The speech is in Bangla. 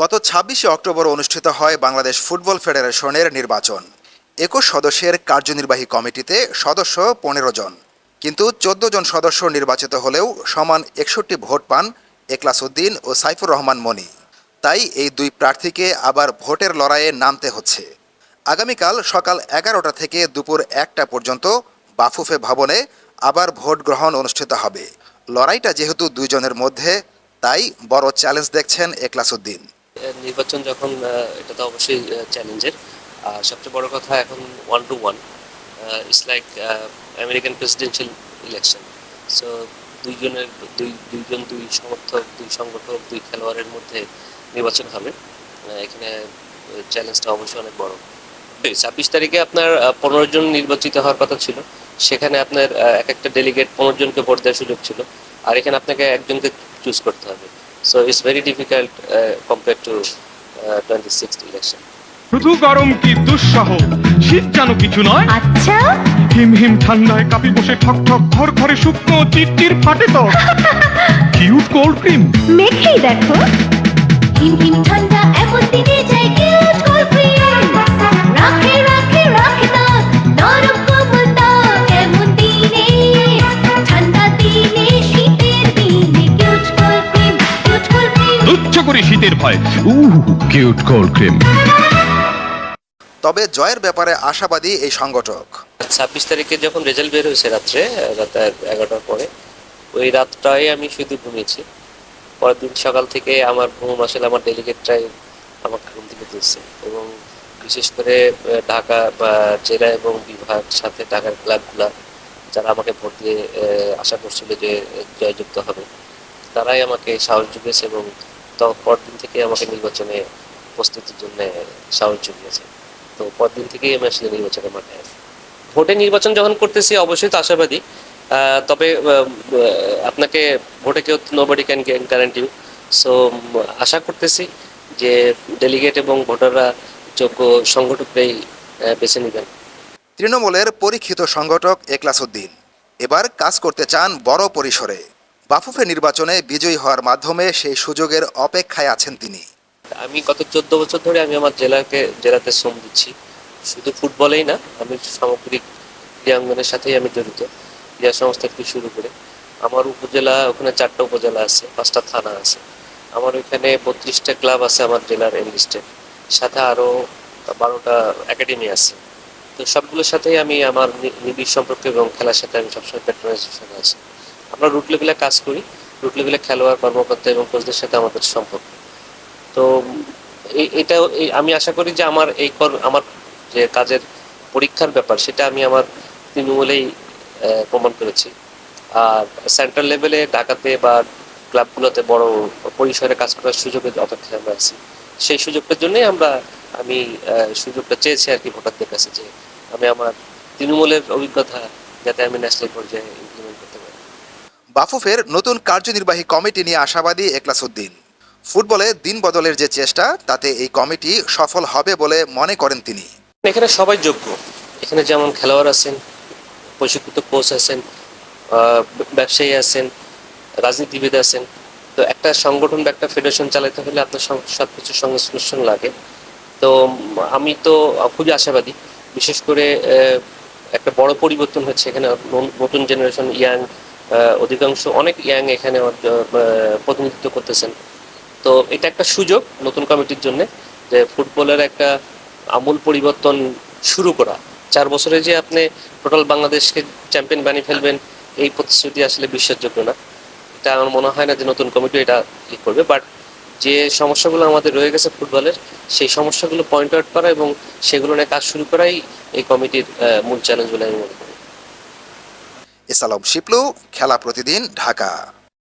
গত ছাব্বিশে অক্টোবর অনুষ্ঠিত হয় বাংলাদেশ ফুটবল ফেডারেশনের নির্বাচন। একুশ সদস্যের কার্যনির্বাহী কমিটিতে সদস্য পনেরো জন। কিন্তু চোদ্দ জন সদস্য নির্বাচিত হলেও সমান একষট্টি ভোট পান একলাস উদ্দিন ও সাইফুর রহমান মনি। তাই এই দুই প্রার্থীকে আবার ভোটের লড়াইয়ে নামতে হচ্ছে। আগামীকাল সকাল এগারোটা থেকে দুপুর একটা পর্যন্ত বাফুফে ভবনে আবার ভোট গ্রহণ অনুষ্ঠিত হবে। লড়াইটা যেহেতু দুইজনের মধ্যে তাই বড় চ্যালেঞ্জ দেখছেন একলাস উদ্দিন। নির্বাচন যখন এটা তো অবশ্যই চ্যালেঞ্জের সবচেয়ে বড় কথা এখন one to one it's like American presidential election so দুইজনের, দুই, দুইজন, দুই সমর্থক, দুই সংগঠক, দুই খেলোয়াড়ের মধ্যে নির্বাচন হবে। এখানে চ্যালেঞ্জটা অবশ্যই অনেক বড়। ছাব্বিশ তারিখে আপনার পনেরো জন নির্বাচিত হওয়ার কথা ছিল। সেখানে আপনার এক একটা ডেলিগেট পনেরো জনকে ভোট দেওয়ার সুযোগ ছিল। আর এখানে আপনাকে একজনকে চুজ করতে হবে। So it's very difficult compare to twenty six election শুধু গরম কি দুঃসহ? শীত যেন কিছু নয়। আচ্ছা? হিম হিম ঠান্ডায় কাপি বসে ঠক ঠক ঘর ঘরে শুকনো চিরচির ফাটে তো কিউট কোল্ড ক্রিম। মেখেই দেখো। হিম হিম ঠান্ডা এমন দিনে যায় কিউট করে ভয়। উহ কিউট কোল্ড ক্রিম তবে জয়ের ব্যাপারে আশাবাদী এই সংগঠক। ছাব্বিশ তারিখে যখন রেজাল্ট বের হয়েছে রাত্রে রাত এগারোটার পরে ওই রাতটাই আমি শুধু ঘুমিয়েছি। পরের দিন সকাল থেকে আমার ঘুম আসলে আমার ডেলিগেটটাই আমাকে ঘুম থেকে তুলছে। এবং বিশেষ করে ঢাকা বা জেলা এবং বিভাগ সাথে ঢাকার ক্লাবগুলা যারা আমাকে ভোট দিয়ে আশা করছিল যে জয়যুক্ত হবে তারাই আমাকে সাহস জুগিয়েছে এবং পরদিন থেকে আমাকে নির্বাচনে প্রস্তুতির জন্য সাহস জুগিয়েছে। তো পরদিন থেকেই আমি আসলে নির্বাচনে মাঠে আছি। ভোটে নির্বাচন যখন করতেছি, অবশ্যই তো আশাবাদী। তবে আপনাকে ভোটে কেউ নোবডি ক্যান গ্যারান্টি সো আশা করতেছি যে ডেলিগেট এবং ভোটাররা যোগ্য সংগঠকরাই বেছে নেবেন। তৃণমূলের পরীক্ষিত সংগঠক একলাস উদ্দিন এবার কাজ করতে চান বড় পরিসরে। বাফুফে নির্বাচনে বিজয়ী হওয়ার মাধ্যমে সেই সুযোগের অপেক্ষায় আছেন তিনি। আমি গত চোদ্দ বছর ধরে আমি আমার জেলাকে, জেলাতে শ্রম দিচ্ছি। শুধু ফুটবলেই না, আমি সামগ্রিক ক্রীড়াঙ্গনের সাথেই আমি জড়িত। ক্রীড়া সংস্থা থেকে শুরু করে আমার উপজেলা, ওখানে চারটা উপজেলা আছে, পাঁচটা থানা আছে। আমার ওইখানে বত্রিশটা ক্লাব আছে আমার জেলার এনলিস্টে সাথে আরও বারোটা একাডেমি আছে। তো সবগুলোর সাথেই আমি আমার নিবিড় সম্পর্ক এবং খেলার সাথে আমি সবসময় প্যাট্রোনাইজেশন আছে। আমরা রুট লেভেলে কাজ করি। রুট লেভেলে খেলোয়াড়, কর্মকর্তা এবং কোচদের সাথে আমাদের সম্পর্ক। তো এটা আমি আশা করি যে আমার এই আমার যে কাজের পরীক্ষার ব্যাপার, সেটা আমি আমার তৃণমূলেই প্রমাণ করেছি। আর সেন্ট্রাল লেভেলে ঢাকাতে বা ক্লাবগুলোতে বড় পরিসরে কাজ করার সুযোগের অপেক্ষায় আমরা আছি। সেই সুযোগটার জন্যই আমরা, আমি সুযোগটা চেয়েছি আর কি ভোটারদের কাছে যে আমি আমার তৃণমূলের অভিজ্ঞতা যাতে আমি ন্যাশনাল পর্যায়ে বাফুফের নতুন কার্যনির্বাহী কমিটি নিয়ে আশাবাদী একলাস উদ্দিন। ফুটবলে দিন বদলের যে চেষ্টা, তাতে এই কমিটি সফল হবে বলে মনে করেন তিনি। এখানে সবাই যোগ্য। এখানে যেমন খেলোয়াড় আছেন, প্রশিক্ষিত কোচ আছেন ব্যবসায়ী আছেন, রাজনীতিবিদ আছেন, তো একটা সংগঠন বা একটা ফেডারেশন চালাতে হলে আপনার সং- সবকিছুর সংশ্লেষণ লাগে। তো আমি তো খুবই আশাবাদী, বিশেষ করে একটা বড় পরিবর্তন হচ্ছে এখানে নতুন জেনারেশন ইয়াং অধিকাংশ অনেক ইয়াং এখানে প্রতিনিধিত্ব করতেছেন। তো এটা একটা সুযোগ নতুন কমিটির জন্য যে ফুটবলের একটা আমূল পরিবর্তন শুরু করা। চার বছরে যে আপনি টোটাল বাংলাদেশকে চ্যাম্পিয়ন বানিয়ে ফেলবেন, এই প্রতিশ্রুতি আসলে বিশ্বাসযোগ্য না। এটা আমার মনে হয় না যে নতুন কমিটি এটা ই করবে বাট যে সমস্যাগুলো আমাদের রয়ে গেছে ফুটবলের, সেই সমস্যাগুলো পয়েন্ট আউট করা এবং সেগুলো নিয়ে কাজ শুরু করাই এই কমিটির মূল চ্যালেঞ্জ বলে আমি মনে করি। এসালম শিপলু খেলা প্রতিদিন ঢাকা।